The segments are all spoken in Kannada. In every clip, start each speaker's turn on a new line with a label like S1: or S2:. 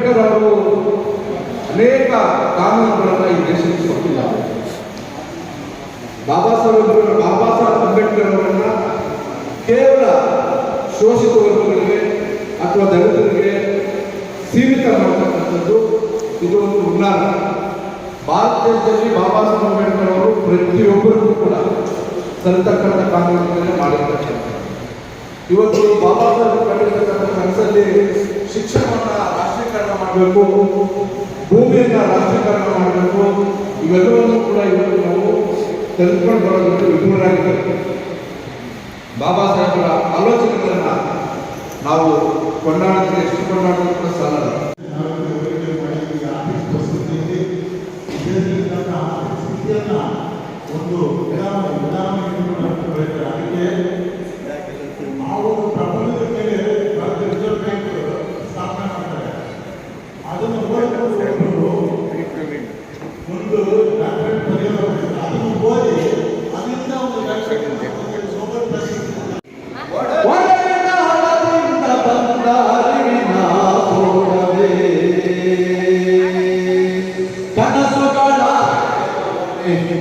S1: ಅಂಬೇಡ್ಕರ್ ಅವರು ಅನೇಕ ಕಾನೂನುಗಳನ್ನು ಈ ದೇಶಕ್ಕೆ ಕೊಟ್ಟಿದ್ದಾರೆ ಬಾಬಾ ಸಾಹೇಬ್ ಬಾಬಾ ಸಾಹೇಬ್ ಅಂಬೇಡ್ಕರ್ ಅವರನ್ನ ಕೇವಲ ಶೋಷಿತ ವರ್ಗಗಳಿಗೆ ಅಥವಾ ದಲಿತರಿಗೆ ಸೀಮಿತ ಮಾಡತಕ್ಕಂಥದ್ದು ಇದು ಒಂದು ಉನ್ನಾರ ಭಾರತ ದೇಶದಲ್ಲಿ ಬಾಬಾ ಸಾಹೇಬ್ ಅಂಬೇಡ್ಕರ್ ಅವರು ಪ್ರತಿಯೊಬ್ಬರಿಗೂ ಕೂಡ ಸಲ್ತಕ್ಕಂಥ ಕಾನೂನುಗಳನ್ನು ಮಾಡಿರ್ತಕ್ಕಂಥ ಇವತ್ತು ಬಾಬಾ ಸಾಹೇಬ್ ಕನಸಲ್ಲಿ ಶಿಕ್ಷಣವನ್ನ ರಾಷ್ಟ್ರೀಕರಣ ಮಾಡಬೇಕು, ಭೂಮಿಯನ್ನ ರಾಷ್ಟ್ರೀಕರಣ ಮಾಡಬೇಕು, ಇವೆಲ್ಲವನ್ನು ಕೂಡ ಇವತ್ತು ನಾವು ತೆಗೆದುಕೊಂಡು ಬರೋದಕ್ಕೆ ವಿಫಲರಾಗಿದ್ದೇವೆ ಬಾಬಾ ಸಾಹೇಬರ ಆಲೋಚನೆಗಳನ್ನ ನಾವು ಕೊಂಡಾಡೋದಕ್ಕೆ ಎಷ್ಟು ಕೊಂಡಾಡಿದ್ರು ಕೂಡ ಸಾಲಲ್ಲ.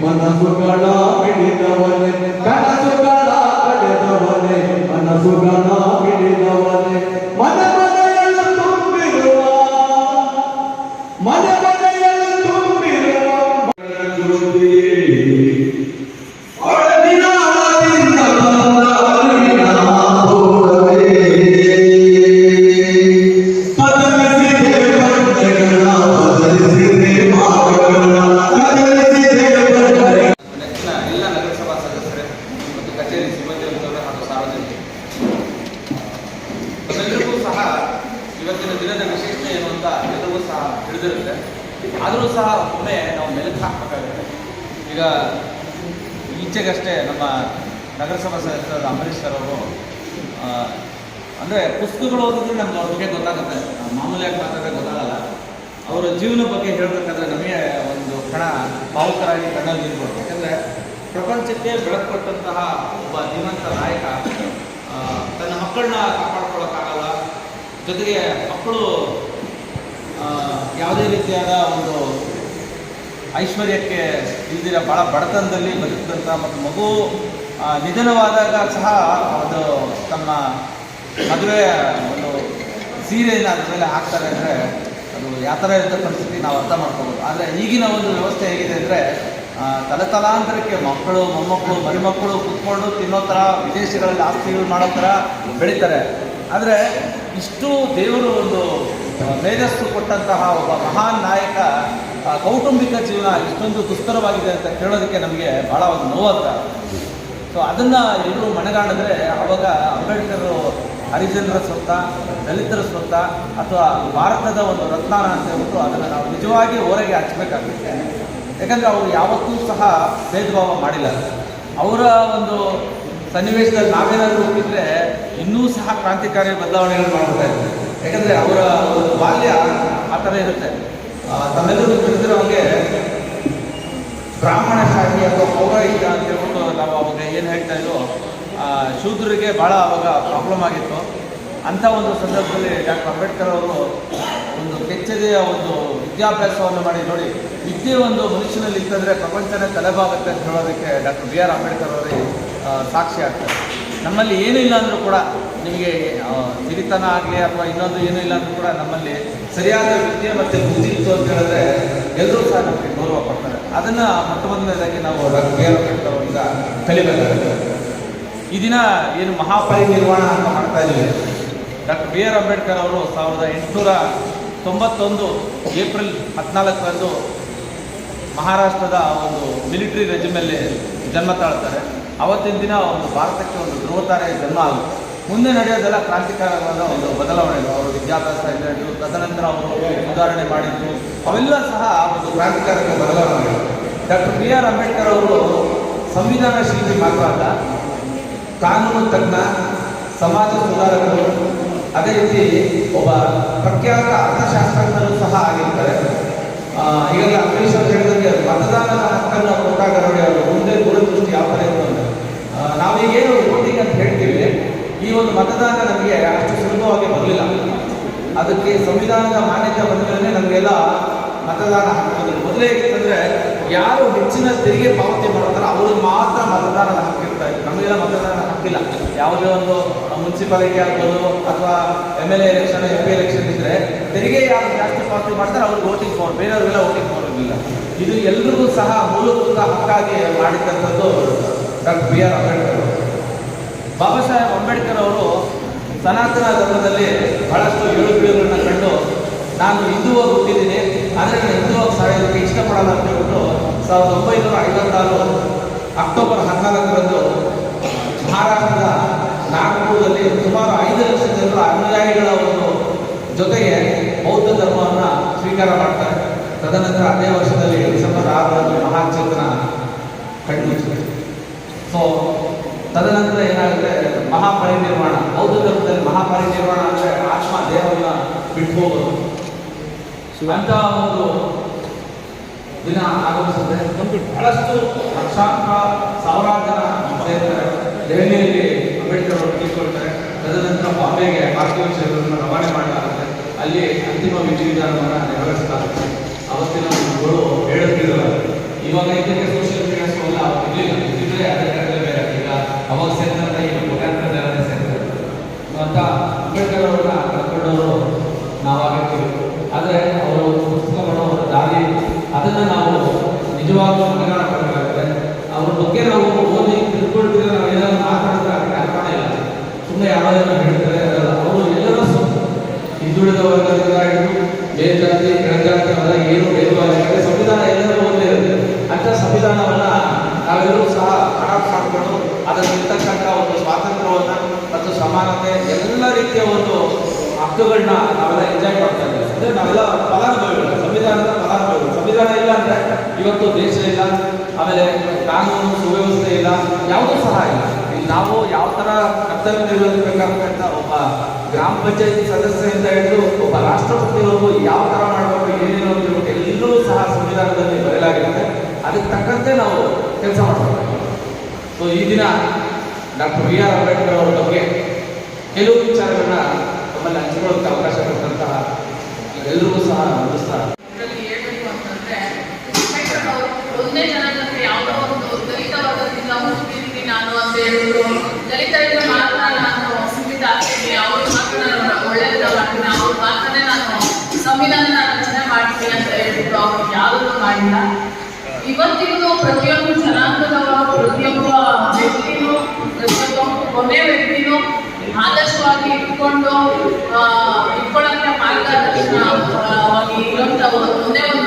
S1: ಮನಸ್ಸುಗಳ ಮಿಡಿದವನೇ ಕನಸುಗಳ ಪಡೆದವನೇ ಮನಸ್ಸುಗಳ
S2: ಇವತ್ತಿನ ದಿನದ ವಿಶೇಷತೆ ಏನು ಅಂತ ಎಲ್ಲರಿಗೂ ಸಹ ತಿಳಿದಿರುತ್ತೆ. ಆದರೂ ಸಹ ಒಮ್ಮೆ ನಾವು ಮೆಲುಕು ಹಾಕಬೇಕಾಗುತ್ತೆ. ಈಗ ಈಚೆಗಷ್ಟೇ ನಮ್ಮ ನಗರಸಭಾ ಸದಸ್ಯರಾದ ಅಂಬರೀಶ್ ಸರ್ ಅವರು ಅಂದರೆ ಪುಸ್ತಕಗಳು ಓದಿದ್ರೆ ನಮ್ಗೆ ಅವ್ರ ಬಗ್ಗೆ ಗೊತ್ತಾಗುತ್ತೆ. ಮಾಮೂಲಿಯಾಗಿ ಮಾತಾಡಿದ್ರೆ ಗೊತ್ತಾಗಲ್ಲ. ಅವರ ಜೀವನ ಬಗ್ಗೆ ಹೇಳಬೇಕಾದ್ರೆ ನಮಗೆ ಒಂದು ಕಣ ಭಾವುಕರಾಗಿ ಕಣ್ಣಲ್ಲಿ ನಿಲ್ಬೋದು ಯಾಕಂದರೆ ಪ್ರಪಂಚಕ್ಕೆ ಬೆಳಕು ಕೊಟ್ಟಂತಹ ಒಬ್ಬ ಜೀವಂತ ನಾಯಕ ತನ್ನ ಮಕ್ಕಳನ್ನ ಜೊತೆಗೆ ಮಕ್ಕಳು ಯಾವುದೇ ರೀತಿಯಾದ ಒಂದು ಐಶ್ವರ್ಯಕ್ಕೆ ಇಲ್ದಿರ ಭಾಳ ಬಡತನದಲ್ಲಿ ಬದುಕಿದಂಥ ಮತ್ತು ಮಗು ನಿಧನವಾದಾಗ ಸಹ ಅದು ತಮ್ಮ ಮದುವೆ ಒಂದು ಸೀರೆಯನ್ನು ಅದ್ರ ಮೇಲೆ ಹಾಕ್ತಾರೆ ಅಂದರೆ ಅದು ಯಾವ ಥರ ಇರುತ್ತೆ ಪರಿಸ್ಥಿತಿ ನಾವು ಅರ್ಥ ಮಾಡ್ಕೋಬೋದು. ಆದರೆ ಈಗಿನ ಒಂದು ವ್ಯವಸ್ಥೆ ಹೇಗಿದೆ ಅಂದರೆ ತಲೆತಲಾಂತರಕ್ಕೆ ಮಕ್ಕಳು, ಮೊಮ್ಮಕ್ಕಳು, ಮರಿಮಕ್ಕಳು ಕುತ್ಕೊಂಡು ತಿನ್ನೋ ಥರ, ವಿದೇಶಗಳಲ್ಲಿ ಆಸ್ತಿಗಳು ಮಾಡೋ ಥರ ಬೆಳೀತಾರೆ. ಆದರೆ ಇಷ್ಟು ದೇವರು ಒಂದು ಮೇಧಸ್ಸು ಕೊಟ್ಟಂತಹ ಒಬ್ಬ ಮಹಾನ್ ನಾಯಕ ಕೌಟುಂಬಿಕ ಜೀವನ ಇಷ್ಟೊಂದು ದುಸ್ತರವಾಗಿದೆ ಅಂತ ಕೇಳೋದಕ್ಕೆ ನಮಗೆ ಭಾಳ ಒಂದು ನೋವಂತ ಸೊ ಅದನ್ನು ಎಲ್ಲರೂ ಮನಗಾಣಿದ್ರೆ ಅವಾಗ ಅಂಬೇಡ್ಕರ್ ಹರಿಜನರ ಸ್ವತ್ತ, ದಲಿತರ ಸ್ವತ್ತ ಅಥವಾ ಭಾರತದ ಒಂದು ರತ್ನಾನ ಅಂತ ಹೇಳ್ಬಿಟ್ಟು ಅದನ್ನು ನಾವು ನಿಜವಾಗಿ ಹೊರಗೆ ಹಚ್ಚಬೇಕಾಗುತ್ತೆ. ಯಾಕಂದರೆ ಅವರು ಯಾವತ್ತೂ ಸಹ ಭೇದ ಭಾವ ಮಾಡಿಲ್ಲ. ಅವರ ಒಂದು ಸನ್ನಿವೇಶದಲ್ಲಿ ನಾವೇನಾದರೂ ಹೋಗಿದ್ರೆ ಇನ್ನೂ ಸಹ ಕ್ರಾಂತಿಕಾರಿ ಬದಲಾವಣೆಗಳು ಮಾಡ್ತಾ ಇದ್ದಾರೆ ಯಾಕಂದರೆ ಅವರ ಒಂದು ಬಾಲ್ಯ ಆ ಥರ ಇರುತ್ತೆ. ತಮ್ಮೆಲ್ಲರೂ ತಿಳಿದಿರೋ ಹಾಗೆ ಬ್ರಾಹ್ಮಣ ಶಾಹಿ ಅಥವಾ ಪೌರಾಯಿಕ ಅಂತ ಹೇಳ್ಬಿಟ್ಟು ನಾವು ಅವಾಗ ಏನು ಹೇಳ್ತಾ ಇದ್ದೋ ಶೂದ್ರಿಗೆ ಭಾಳ ಅವಾಗ ಪ್ರಾಬ್ಲಮ್ ಆಗಿತ್ತು. ಅಂಥ ಒಂದು ಸಂದರ್ಭದಲ್ಲಿ ಡಾಕ್ಟರ್ ಅಂಬೇಡ್ಕರ್ ಅವರು ಒಂದು ಕೆಚ್ಚದೆಯ ಒಂದು ವಿದ್ಯಾಭ್ಯಾಸವನ್ನು ಮಾಡಿ ನೋಡಿ ವಿದ್ಯೆ ಒಂದು ಮನುಷ್ಯನಲ್ಲಿ ಇತ್ತಂದರೆ ಪ್ರಪಂಚನೇ ತಲೆಬಾಗುತ್ತೆ ಅಂತ ಹೇಳೋದಕ್ಕೆ ಡಾಕ್ಟರ್ ಬಿ ಆರ್ ಅಂಬೇಡ್ಕರ್ ಅವರೇ ಸಾಕ್ಷಿ ಆಗ್ತಾರೆ. ನಮ್ಮಲ್ಲಿ ಏನೂ ಇಲ್ಲ ಅಂದರೂ ಕೂಡ ನಿಮಗೆ ಸಿರಿತನ ಆಗಲಿ ಅಥವಾ ಇನ್ನೊಂದು ಏನೂ ಇಲ್ಲ ಅಂದರೂ ಕೂಡ ನಮ್ಮಲ್ಲಿ ಸರಿಯಾದ ವಿದ್ಯೆ ಮತ್ತು ಬುದ್ಧಿ ಇತ್ತು ಅಂತ ಹೇಳಿದ್ರೆ ಎಲ್ಲರೂ ಸಹ ನಮಗೆ ಗೌರವ ಕೊಡ್ತಾರೆ ಅದನ್ನು ಮೊದಲನೇದಾಗಿ ನಾವು ಅವರಿಂದ ಕಲಿಬೇಕಾಗುತ್ತೆ. ಈ ದಿನ ಏನು ಮಹಾಪರಿನಿರ್ವಾಣ ಅಂತ ಮಾಡ್ತಾ ಇದ್ದೀವಿ. Doctor B R. ಅಂಬೇಡ್ಕರ್ ಅವರು ಸಾವಿರದ ಎಂಟುನೂರ ತೊಂಬತ್ತೊಂದು ಏಪ್ರಿಲ್ ಹದಿನಾಲ್ಕರಂದು ಮಹಾರಾಷ್ಟ್ರದ ಒಂದು ಮಿಲಿಟರಿ ರೆಜಿಮಲ್ಲಿ ಜನ್ಮ ತಾಳ್ತಾರೆ ಅವತ್ತಿನ ದಿನ ಒಂದು ಭಾರತಕ್ಕೆ ಒಂದು ಧ್ರುವತಾರೆ ಜನ್ಮ ಆಗುತ್ತೆ. ಮುಂದೆ ನಡೆಯೋದೆಲ್ಲ ಕ್ರಾಂತಿಕಾರಕವಾದ ಒಂದು ಬದಲಾವಣೆಗಳು ಅವರು ವಿದ್ಯಾಭ್ಯಾಸ ಇದ್ದು ತದನಂತರ ಅವರು ಸುಧಾರಣೆ ಮಾಡಿದ್ದು. ಅವೆಲ್ಲ ಸಹ ಒಂದು ಕ್ರಾಂತಿಕಾರಕ ಬದಲಾವಣೆಗಳು ಡಾಕ್ಟರ್ ಬಿ ಆರ್ ಅಂಬೇಡ್ಕರ್ ಅವರು ಸಂವಿಧಾನ ಶಿಲ್ಪಿ ಮಾತ್ರ ಅಲ್ಲ, ಕಾನೂನು ತಜ್ಞ, ಸಮಾಜ ಸುಧಾರಕರು, ಅದೇ ರೀತಿ ಒಬ್ಬ ಪ್ರಖ್ಯಾತ ಅರ್ಥಶಾಸ್ತ್ರಜ್ಞರು ಸಹ ಆಗಿರ್ತಾರೆ. ಈಗ ಅಂಬರೀಷ್ ಅವರು ಹೇಳಿದಂಗೆ ಮತದಾನದ ಹಕ್ಕನ್ನು ಕೊಟ್ಟಾಗ ನೋಡಿ ಅವರು ಮುಂದೆ ದೂರದೃಷ್ಟಿ ಯಾವ ಥರ ಇತ್ತು ಅಂದ್ರೆ ಆ, ನಾವೀಗೇನು ವೋಟಿಂಗ್ ಅಂತ ಹೇಳ್ತೀವಿ ಈ ಒಂದು ಮತದಾನ ನಮಗೆ ಅಷ್ಟು ಸುಲಭವಾಗಿ ಬರಲಿಲ್ಲ ಅದಕ್ಕೆ ಸಂವಿಧಾನದ ಮಾನ್ಯತೆ ಬಂದ ಮೇಲೆ ನಮಗೆಲ್ಲ ಮತದಾನ ಹಾಕಬಹುದು ಮೊದಲೇ ಹೇಗಿತ್ತಂದ್ರೆ ಯಾರು ಹೆಚ್ಚಿನ ತೆರಿಗೆ ಪಾವತಿ ಮಾಡ್ತಾರೋ ಅವ್ರಿಗೆ ಮಾತ್ರ ಮತದಾನದ ಹಾಕಿರ್ತಾ ಇತ್ತು ನಮಗೆಲ್ಲ ಮತದಾನ ಹಾಕಿಲ್ಲ ಯಾವುದೇ ಒಂದು ಮುನ್ಸಿಪಾಲಿಟಿ ಆಗ್ಬೋದು ಅಥವಾ M L A election M P election ಇದ್ರೆ ತೆರಿಗೆ ಯಾರು ಜಾಸ್ತಿ ಪಾವತಿ ಮಾಡ್ತಾರೆ ಅವ್ರಿಗೆ ವೋಟಿಂಗ್ ಪವರ್ ಬೇರೆಯವ್ರಿಗೆಲ್ಲ ವೋಟಿಂಗ್ ಪವರ್ ಇದು ಎಲ್ರಿಗೂ ಸಹ ಮೂಲಭೂತ ಹಕ್ಕಾಗಿ ಮಾಡಿದಂಥದ್ದು doctor B R Ambedkar Baba Saheb Ambedkar ಅವರು ಸನಾತನ ಧರ್ಮದಲ್ಲಿ ಬಹಳಷ್ಟು ನಾನು ಹಿಂದೂವಾಗಿ ಹುಟ್ಟಿದ್ದೀನಿ, ಆದರೆ ನಾನು ಹಿಂದೂವಾಗಿ ಸಾಯೋದಕ್ಕೆ ಇಷ್ಟಪಡಲ್ಲ ಅಂತ ಹೇಳ್ಬಿಟ್ಟು ಸಾವಿರದ ಒಂಬೈನೂರ ಐವತ್ತಾರು ಅಕ್ಟೋಬರ್ ಹದಿನಾಲ್ಕರಂದು ಮಹಾರಾಷ್ಟ್ರದ ನಾಗ್ಪುರದಲ್ಲಿ ಸುಮಾರು ಐದು ಲಕ್ಷ ಜನರ ಅನುಯಾಯಿಗಳ ಒಂದು ಜೊತೆಗೆ ಬೌದ್ಧ ಧರ್ಮವನ್ನು ಸ್ವೀಕಾರ ಮಾಡ್ತಾರೆ. ತದನಂತರ ಅದೇ ವರ್ಷದಲ್ಲಿ ಡಿಸೆಂಬರ್ ಆರರಂದು ಮಹಾಚೇತನ ಕಣ್ಮುಚ್ಚಿದೆ ಸೊ ತದನಂತರ ಏನಾಗುತ್ತೆ? ಮಹಾಪರಿನಿರ್ವಾಣ. ಬೌದ್ಧ ಧರ್ಮದಲ್ಲಿ ಮಹಾಪರಿನಿರ್ವಾಣ ಅಂದರೆ ಆತ್ಮ ದೇಹವನ್ನು ಬಿಟ್ಟು ಹೋಗೋದು ಅಂತ ಒಂದು ದಿನ ಆಗಮಿಸುತ್ತೆ ಬಹಳಷ್ಟು ಲಕ್ಷಾಂತರ ಸಾವಿರಾರು ಜನ ಸೇರ್ತಾರೆ ದೆಹಲಿಯಲ್ಲಿ ಅಂಬೇಡ್ಕರ್ ಅವರು ತೀರ್ಕೊಳ್ತಾರೆ. ತದನಂತರ ಬಾಂಬೆಗೆ ಪಾರ್ಥಿವ ಶರೀರವನ್ನು ರವಾನೆ ಮಾಡಲಾಗುತ್ತೆ. ಅಲ್ಲಿ ಅಂತಿಮ ವಿಧಿವಿಧಾನವನ್ನು ನೆರವೇರಿಸಲಾಗುತ್ತೆ. ಅವತ್ತಿನ ಗುರುಗಳು ಹೇಳುತ್ತಿದ್ದಾರೆ ಇವಾಗ ಇದಕ್ಕೆ ಸೋಷಿಯಲ್ ಮೀಡಿಯಾಸ್ ಎಲ್ಲ ಇರಲಿಲ್ಲ. ಅದೇ ಅದಕ್ಕೆ ಬೇರೆ ಈಗ ಅವಾಗ ಸೇರ್ತಾರೆ ಈಗ ಮುಖಾಂತರ ಸೇರ್ತಾರೆ. ಅಂತ ಅಂಬೇಡ್ಕರ್ ಅವರನ್ನ ಕರ್ಕೊಂಡವರು ನಾವಾಗಿರ್ತೀವಿ ಆದರೆ ಅವರು ಪುಸ್ತಕಗಳು ಅವರ ದಾರಿ ಅದನ್ನು ನಾವು ನಿಜವಾಗ್ಲೂ ಮನಗಾಣ ಪಡಬೇಕಾಗುತ್ತೆ ಅವ್ರ ಬಗ್ಗೆ ನಾವು ಓದಿ ತಿಳ್ಕೊಳ್ತೀವಿ ನಾವು ಏನಾದ್ರು ಮಾತಾಡಿದ್ರೆ ಅದಕ್ಕೆ ಅರ್ಥ ಇಲ್ಲ. ಸುಮ್ಮನೆ ಯಾವ್ದಾದ್ರು ಹೇಳ್ತಾರೆ ಅವರು ಎಲ್ಲರೂ ಹಿಂದುಳಿದ ವರ್ಗದಿಂದ ಹಿಡಿದು ಮೇಲ್ಜಾತಿ, ಕೆಳಜಾತಿ, ಅವೆಲ್ಲ ಏನು ಭೇದವಾಗಿಲ್ಲ ಯಾಕಂದರೆ ಸಂವಿಧಾನ ಎಲ್ಲರೂ ಒಂದೇ ಇರುತ್ತೆ. ಅಂಥ ಸಂವಿಧಾನವನ್ನ ನಾವೆಲ್ಲರೂ ಸಹ ಅಡಾಪ್ಟ್ ಮಾಡಿಕೊಂಡು ಅದರಲ್ಲಿರ್ತಕ್ಕಂಥ ಒಂದು ಸ್ವಾತಂತ್ರ್ಯವನ್ನು ಮತ್ತು ಸಮಾನತೆ ಎಲ್ಲ ರೀತಿಯ ಒಂದು ಹಕ್ಕುಗಳನ್ನ ನಾವೆಲ್ಲ ಎಂಜಾಯ್ ಮಾಡ್ತಾ ಅಂದ್ರೆ ನಾವೆಲ್ಲ ಫಲಾನುಭವಿಗಳು ಸಂವಿಧಾನದ ಫಲಾನುಭವಿಗಳು ಸಂವಿಧಾನ ಇಲ್ಲ ಅಂದ್ರೆ ಇವತ್ತು ದೇಶ ಇಲ್ಲ, ಆಮೇಲೆ ಕಾನೂನು ಸುವ್ಯವಸ್ಥೆ ಇಲ್ಲ, ಯಾವುದೂ ಸಹ ಇಲ್ಲ. ನಾವು ಯಾವ ಥರ ಕರ್ತವ್ಯ ನಿರ್ವಹಿಸಬೇಕಾಗಂತ ಒಬ್ಬ ಗ್ರಾಮ ಪಂಚಾಯತಿ ಸದಸ್ಯರಿಂದ ಹಿಡಿದು ಒಬ್ಬ ರಾಷ್ಟ್ರಪತಿಯವರು ಯಾವ ಥರ ಮಾಡಬೇಕು, ಏನೇನು ಅಂತ ಎಲ್ಲವೂ ಸಹ ಸಂವಿಧಾನದಲ್ಲಿ ಬರೆಯಲಾಗಿರುತ್ತೆ. ಅದಕ್ಕೆ ತಕ್ಕಂತೆ ನಾವು ಕೆಲಸ ಮಾಡಬೇಕು. ಸೊ ಈ ದಿನ ಡಾಕ್ಟರ್ ಬಿ ಆರ್ ಅಂಬೇಡ್ಕರ್ ಅವರ ಬಗ್ಗೆ ಕೆಲವು ವಿಚಾರಗಳನ್ನ ನಮ್ಮಲ್ಲಿ ಹಂಚಿಕೊಳ್ಳೋಕೆ ಅವಕಾಶ ಕೊಟ್ಟಂತಹ ಎಲ್ಲರಿಗೂ ಸಹ
S3: ಅನ್ನಿಸ್ತಾ ದಲಿತರಿಗೆ ಮಾತ್ರ ನಾನು ಸೀಮಿತ ಆಗ್ತೀನಿ ಮಾತ್ರ ನಾನು ಮಾತ್ರನೇ ನಾನು ರಚನೆ ಅಂತ ಹೇಳ್ಬಿಟ್ಟು ಅವ್ರು ಯಾವುದೂ ಇವತ್ತಿಗೂ ಪ್ರತಿಯೊಂದು ಜನಾಂಗದವರು, ಪ್ರತಿಯೊಬ್ಬ ವ್ಯಕ್ತಿನೂ ಪ್ರತಿಯೊಬ್ಬ ಕೊನೆ ವ್ಯಕ್ತಿನೂ ಆದರ್ಶವಾಗಿ ಇಟ್ಕೊಂಡು ಇಟ್ಕೊಳ್ಳೋಕ್ಕೆ ಇಟ್ಕೊಳ್ಳೋಕೆ ಮಾರ್ಗದರ್ಶನವಾಗಿ ಇರುವಂತ ಒಂದೇ ಒಂದು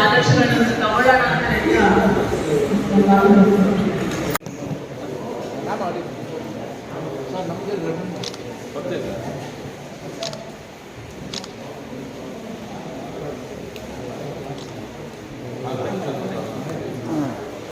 S3: ಆದರ್ಶಗಳನ್ನು ತಗೊಳ್ಳೋಣ ಅಂತ